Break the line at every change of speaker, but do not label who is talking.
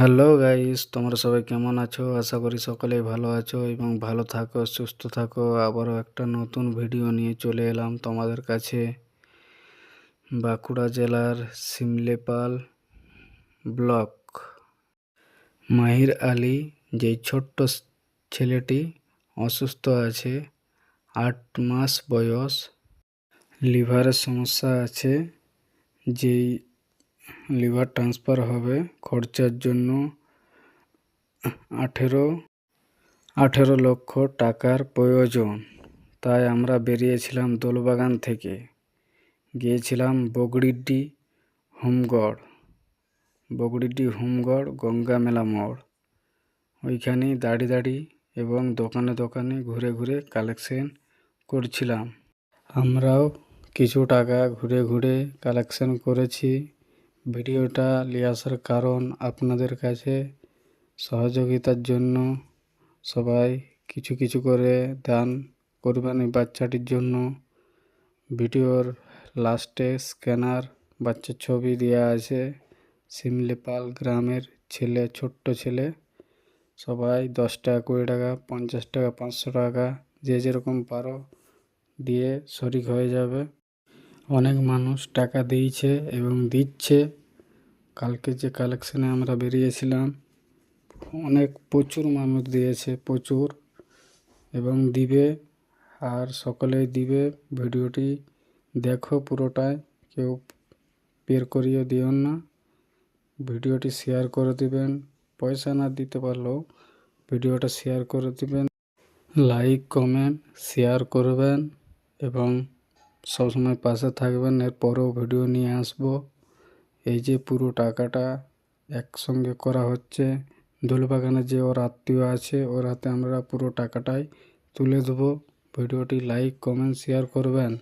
Hello guys তোমরা সবাই কেমন আছো? আশা করি সকলেই ভালো আছো এবং ভালো থাকো, সুস্থ থাকো। আবারও একটা নতুন ভিডিও নিয়ে চলে এলাম তোমাদের কাছে। বাঁকুড়া জেলার সিমলেপাল ব্লক। মাহির আলী, যেই ছোট্ট ছেলেটি অসুস্থ আছে, আট মাস বয়স, লিভারের সমস্যা আছে, যেই লিভার ট্রান্সফার হবে খরচার জন্য আঠেরো আঠেরো লক্ষ টাকার প্রয়োজন। তাই আমরা বেরিয়েছিলাম দোলবাগান থেকে। গিয়েছিলাম বগড়িডি হোমগড়। বগড়িডি হোমগড় গঙ্গা মেলা মোড়। ওইখানেই দাঁড়িয়ে দাঁড়িয়ে এবং দোকানে দোকানে ঘুরে ঘুরে কালেকশন করছিলাম। আমরাও কিছু টাকা ঘুরে ঘুরে কালেকশন করেছি। ভিডিওটা নিয়ে আসার কারণ আপনাদের কাছে সহযোগিতার জন্য সবাই কিছু কিছু করে দান করবেন এই বাচ্চাটির জন্য ভিডিওর লাস্টে স্ক্যানার বাচ্চার ছবি দেওয়া আছে। শিমলেপাল গ্রামের ছেলে, ছোট্ট ছেলে। সবাই দশ টাকা, কুড়ি টাকা, পঞ্চাশ টাকা, পাঁচশো টাকা যে যেরকম পারো দিয়ে শরিক হয়ে যাবে। অনেক মানুষ টাকা দিয়েছে এবং দিচ্ছে। কালকে যে কালেকশানে আমরা বেরিয়েছিলাম, অনেক প্রচুর মানুষ দিয়েছে, প্রচুর। এবং দিবে, আর সকলেই দিবে। ভিডিওটি দেখো পুরোটাই, কেউ বের করিয়ে দিও না। ভিডিওটি শেয়ার করে দিবেন, পয়সা না দিতে পারলেও ভিডিওটা শেয়ার করে দিবেন। লাইক কমেন্ট শেয়ার করবেন এবং সবসময় পাশে থাকবেন এর পরেও ভিডিও নিয়ে আসব। এই যে পুরো টাকাটা একসঙ্গে করা হচ্ছে, দোলবাগানে যে ওর আত্মীয় আছে, ওর হাতে আমরা পুরো টাকাটাই তুলে দেবো। ভিডিওটি লাইক, কমেন্ট, শেয়ার করবেন।